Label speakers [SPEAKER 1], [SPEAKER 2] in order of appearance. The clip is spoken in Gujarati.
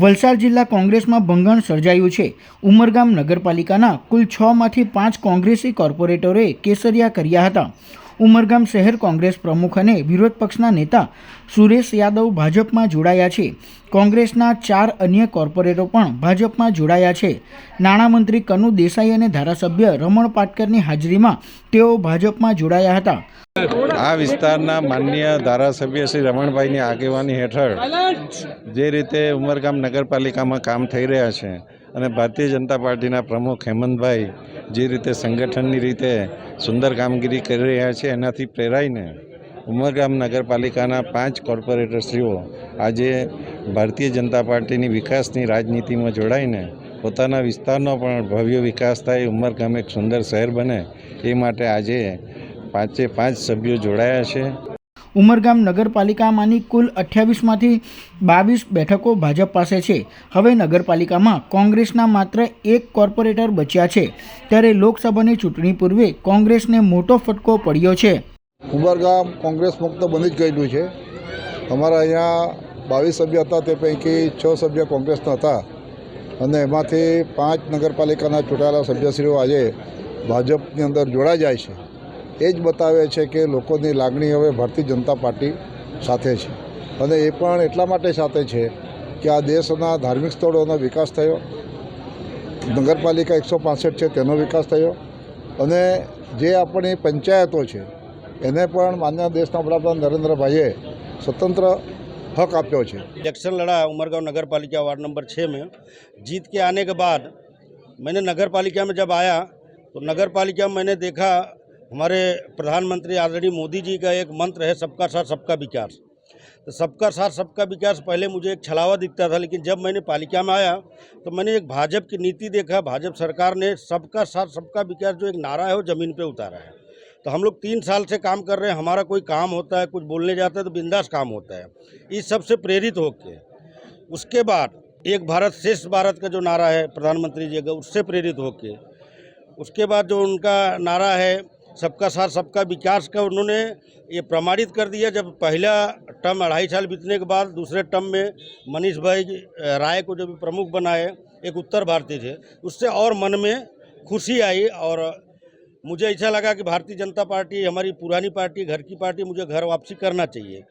[SPEAKER 1] વલસાડ જિલ્લા કોંગ્રેસમાં ભંગાણ સર્જાયું છે. ઉમરગામ નગરપાલિકાના કુલ છમાંથી પાંચ કોંગ્રેસી કોર્પોરેટરોએ કેસરિયા કર્યા હતા. ઉમરગામ શહેર કોંગ્રેસ પ્રમુખ અને વિરોધ પક્ષના નેતા સુરેશ યાદવ ભાજપમાં જોડાયા છે. કોંગ્રેસના ચાર અન્ય કોર્પોરેટરો પણ ભાજપમાં જોડાયા છે. નાણામંત્રી કનુ દેસાઈ અને ધારાસભ્ય રમણ પાટકરની હાજરીમાં તેઓ ભાજપમાં જોડાયા હતા.
[SPEAKER 2] આ વિસ્તારના માન્ય ધારાસભ્ય શ્રી રમણભાઈની આગેવાની હેઠળ જે રીતે ઉમરગામ નગરપાલિકામાં કામ થઈ રહ્યા છે અને ભારતીય જનતા પાર્ટીના પ્રમુખ હેમંતભાઈ જે રીતે સંગઠનની રીતે સુંદર કામગીરી કરી રહ્યા છે, એનાથી પ્રેરાઈને ઉમરગામ નગરપાલિકાના પાંચ કોર્પોરેટરશ્રીઓ આજે ભારતીય જનતા પાર્ટીની વિકાસની રાજનીતિમાં જોડાઈને પોતાના વિસ્તારનો પણ ભવ્ય વિકાસ થાય, ઉમરગામ એક સુંદર શહેર બને એ માટે આજે પાંચે પાંચ સભ્યો જોડાયા છે.
[SPEAKER 1] ઉમરગામ નગરપાલિકામાંની કુલ અઠ્યાવીસમાંથી બાવીસ બેઠકો ભાજપ પાસે છે. હવે નગરપાલિકામાં કોંગ્રેસના માત્ર એક કોર્પોરેટર બચ્યા છે. ત્યારે લોકસભાની ચૂંટણી પૂર્વે કોંગ્રેસને મોટો ફટકો પડ્યો છે.
[SPEAKER 3] ઉમરગામ કોંગ્રેસ મુક્ત બની જ ગયેલું છે. અમારા અહીંયા બાવીસ સભ્ય હતા તે પૈકી છ સભ્ય કોંગ્રેસના હતા. અને એમાંથી પાંચ નગરપાલિકાના ચૂંટાયેલા સભ્યશ્રીઓ આજે ભાજપની અંદર જોડાઈ જાય છે. એ જ બતાવે છે કે લોકોની લાગણી હવે ભારતીય જનતા પાર્ટી સાથે છે. અને એ પણ એટલા માટે સાથે છે કે આ દેશના ધાર્મિક સ્થળોનો વિકાસ થયો. નગરપાલિકા એકસો પાસઠ છે, તેનો વિકાસ થયો. અને જે આપણી પંચાયતો છે, એને પણ માન્ય દેશના વડાપ્રધાન નરેન્દ્રભાઈએ સ્વતંત્ર હક આપ્યો છે.
[SPEAKER 4] ઇલેक्शन लड़ा ઉમરગાંવ નગરપાલિકા नगर નંબર છે મેં. જીત કે આને કે બાદ के નગરપાલિકામાં मैंने नगर તો में મેં દેખા हमारे प्रधानमंत्री आदरणीय मोदी जी का एक मंत्र है, सबका साथ सबका विकास. तो सबका साथ सबका विकास पहले मुझे एक छलावा दिखता था, लेकिन जब मैंने पालिका में आया तो मैंने एक भाजपा की नीति देखा। भाजपा सरकार ने सबका साथ सबका विकास, जो एक नारा है, वो ज़मीन पे उतारा है। तो हम लोग तीन साल से काम कर रहे हैं, हमारा कोई काम होता है, कुछ बोलने जाता है तो बिंदास काम होता है। इस सबसे प्रेरित होकर उसके बाद एक भारत श्रेष्ठ भारत का जो नारा है, प्रधानमंत्री जी का, उससे प्रेरित होके, उसके बाद जो उनका नारा है सबका साथ, सबका विकास का उन्होंने ये प्रमाणित कर दिया। जब पहला टर्म अढ़ाई साल बीतने के बाद दूसरे टर्म में मनीष भाई राय को जब प्रमुख बनाए, एक उत्तर भारतीय थे, उससे और मन में खुशी आई और मुझे ऐसा लगा कि भारतीय जनता पार्टी, हमारी पुरानी पार्टी, घर की पार्टी मुझे घर वापसी करना चाहिए।